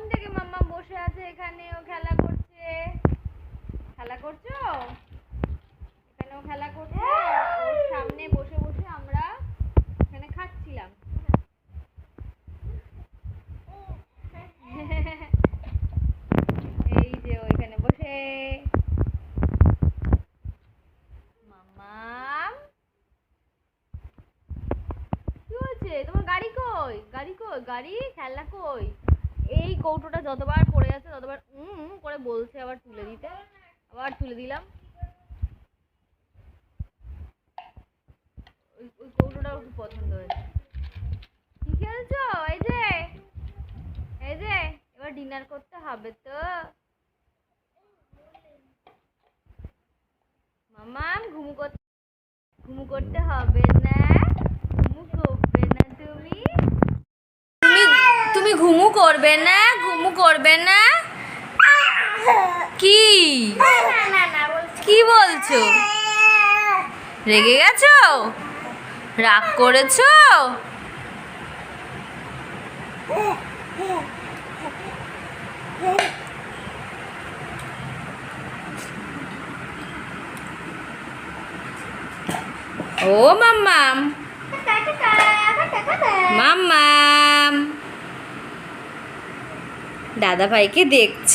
কখন থেকে মাম্মা বসে আছে এখানে, ও খেলা করছে। খেলা করছ? এখানে ও খেলা করছে। ওর সামনে বসে বসে আমরা এখানে খাচ্ছিলাম। এই যে ও এখানে বসে। মাম্মাম তোমার গাড়ি কই? গাড়ি কই? গাড়ি? খেলনা কই? এই কৌটোটা যতবার পড়ে যাচ্ছে ততবার উম করে বলছে, আবার তুলে দিতে। আবার তুলে দিলাম। ওই কৌটোটা খুব পছন্দ হয়েছে। কি খেলছো? এই যে এই যে, এবার ডিনার করতে হবে তো। মামা ঘুমু করতে ঘুমু করতে হবে না ঘুমু করবে না তুমি তুমি তুমি ঘুমু করবে না? ঘুমু করবে না? কি? কি বলছো? রেগে গেছো? রাগ করেছ? ও মাম্মাম। মাম্মাম দাদা ভাইকে দেখছ?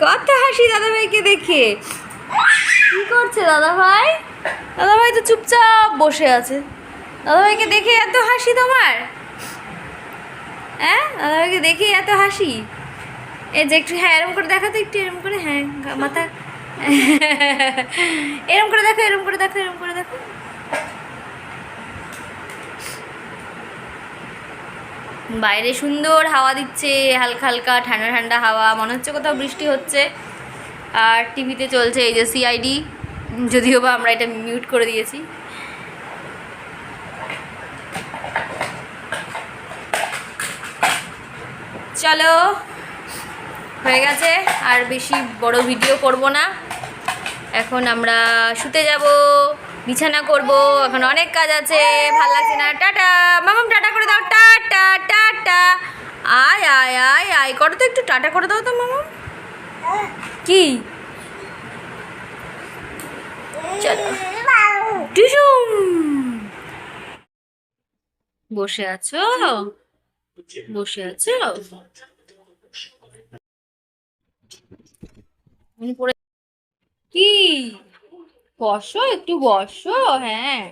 কত হাসি দাদা ভাইকে দেখে। কি করছে দাদা ভাই দাদা ভাই তো চুপচাপ বসে আছে। দাদা ভাইকে দেখে এত হাসি তোমার? হ্যাঁ? দাদা ভাইকে দেখে এত হাসি? এই যে একটু হ্যাঁ এরম করে দেখো তো, একটু এরম করে হ্যাঁ মাথা। এরম করে দেখো, এরম করে দেখো, এরম করে দেখো। বাইরে সুন্দর হাওয়া দিচ্ছে, হালকা হালকা ঠান্ডা ঠান্ডা হাওয়া, মনে হচ্ছে কোথাও বৃষ্টি হচ্ছে। আর টিভিতে চলছে এই যে সিআইডি যদিও বা আমরা এটা মিউট করে দিয়েছি। চলো, হয়ে গেছে, আর বেশি বড় ভিডিও করব না। এখন আমরা শুতে যাব, বিছানা করব, এখন অনেক কাজ আছে, ভালো লাগছে না। টাটা মামাম আয় আয় আয়। করো তো একটু, টাটা করে দাও তো মামাম কি? বসে আছো? বসে আছো? কি? বসো, একটু বসো হ্যাঁ।